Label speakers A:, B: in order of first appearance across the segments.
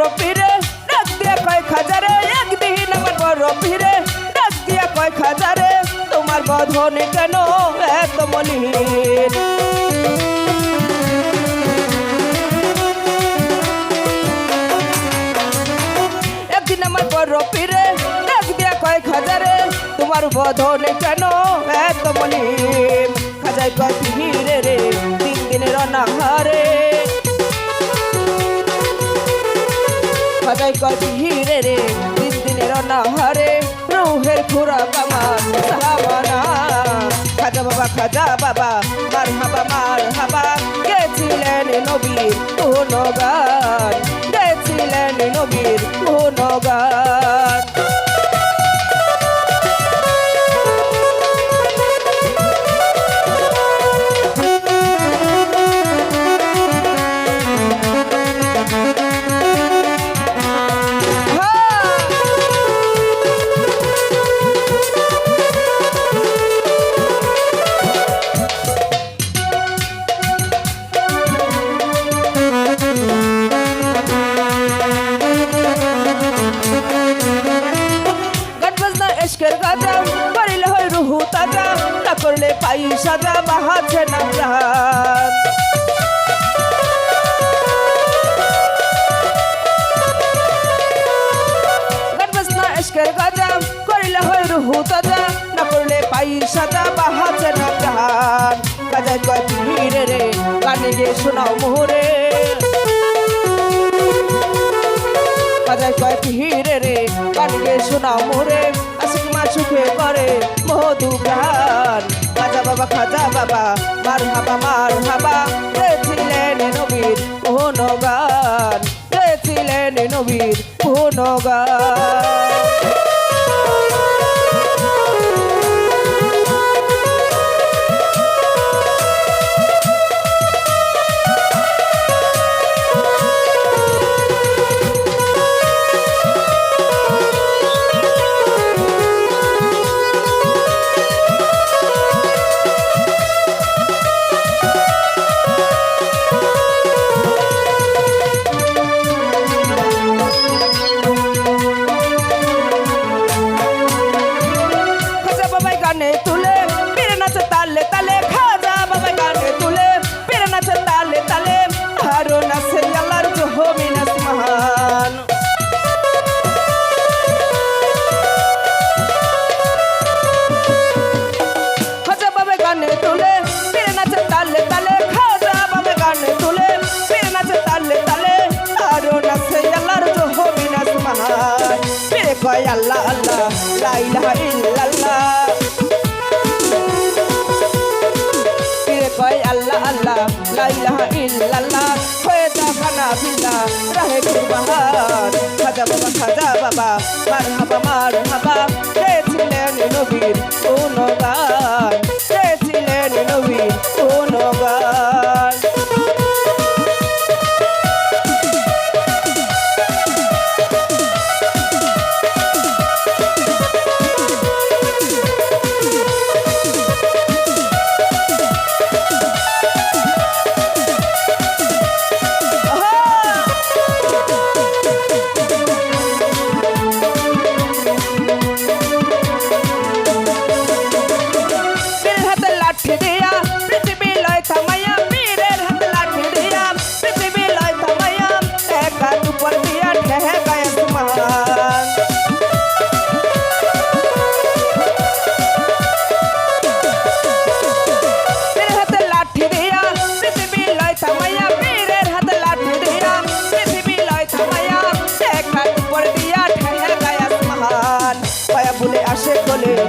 A: বড় পীরে দিয়া কয় খাজারে, একদিন আমার বড় পীরে দিয়া কয় খাজারে, তোমার বধনে কেন এত মলিন? একদিন আমার বড় পীরে দিয়া কয় খাজারে, তোমার বধনে কেন এত মলিন? খাজাই রে, তিন দিনের অনাহারে খাজাই কবি হিরে রে দিন দিনের অনাহারে, রুহের খুরা বাবা সাহাবানা খাজা বাবা খাজা বাবা, মার হাবা মার হাবা। গেছিলেন নবীর গুণগান, গেছিলেন নবীর গুণগান। হ্যাঁ গাজা করিলে হয় রুহু তাজা, না করলে পাই সাজা বাহাছে না প্রাণ এশকের গাজা করিলে হয় রুহু তাজা, না করলে পাই সাজা বাহাছে না প্রাণ গাজায় কয় ভিড়ে রে, গানে গিয়ে শোনাও মোহরে। সুখে করে মধু গান। খাজা বাবা খাজা বাবা মার হাবা মার হাবা গেছিলেন নবীর কোন গান গেছিলেন নবীর কোন গান গানে তুলে পীর নাচে তালে তালে, খাজা বাবাই গানে তুলে পীর নাচে তালে তালে আরও নাচে আল্লাহর জহমি নাচ মহান খাজা বাবাই গানে তুলে পীর নাচে তালে তালে তুলে পীর নাচে তালে তালে আরও নাচে আল্লাহর জহমি নাচ মহান আল্লাহ আল্লাহ, লা ইলাহা আল্লাহ আল্লাহ লাইলাহা ইল্লাল্লাহ। হয়ে যা খানা ভিলা রাহে কুরবাহার খাজা বাবা খাজা বাবা মার হাবা মার হাবা গেছিলেন নবীর কোন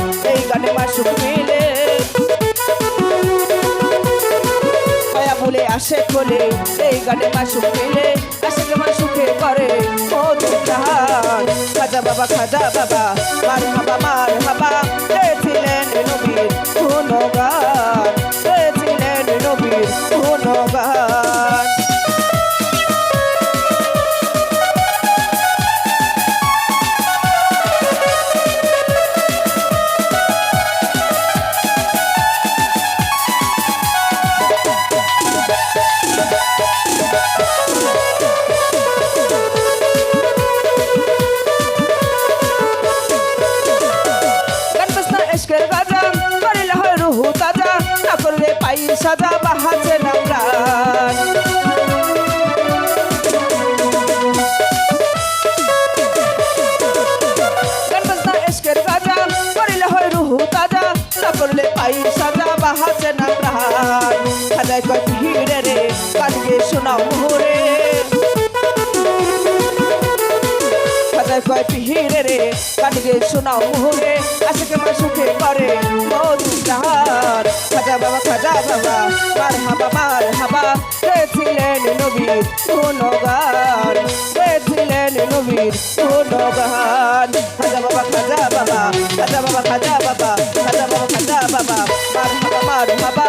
A: মিলে এই গানে মাসুক মিলে মায়া ভুলে আসে কোলে, এই গানে মাসুক মিলে আসে মাসুকে করে ও দুজাহান খাজা বাবা খাজা বাবা, মার হাবা মার হাবা। ছিলেন নবীর গুণগান। করলে পাই সাজা বাহাজে নামরান করলে পাই সাদা তাজা। না প্রাণ খাজায় কয় কয় পিহিরে রে কানকে শোনাও মুহুরে আশিকে মা সুখে করে, মধু জাহার খাজা বাবা খাজা বাবা, মার হাবা মার হাবা গেছিলেন নবীর গুণগান? গেছিলেন নবীর গুণগান? খাজা বাবা খাজা বাবা খাজা বাবা খাজা বাবা খাজা বাবা খাজা বাবা, মার হাবা মার হাবা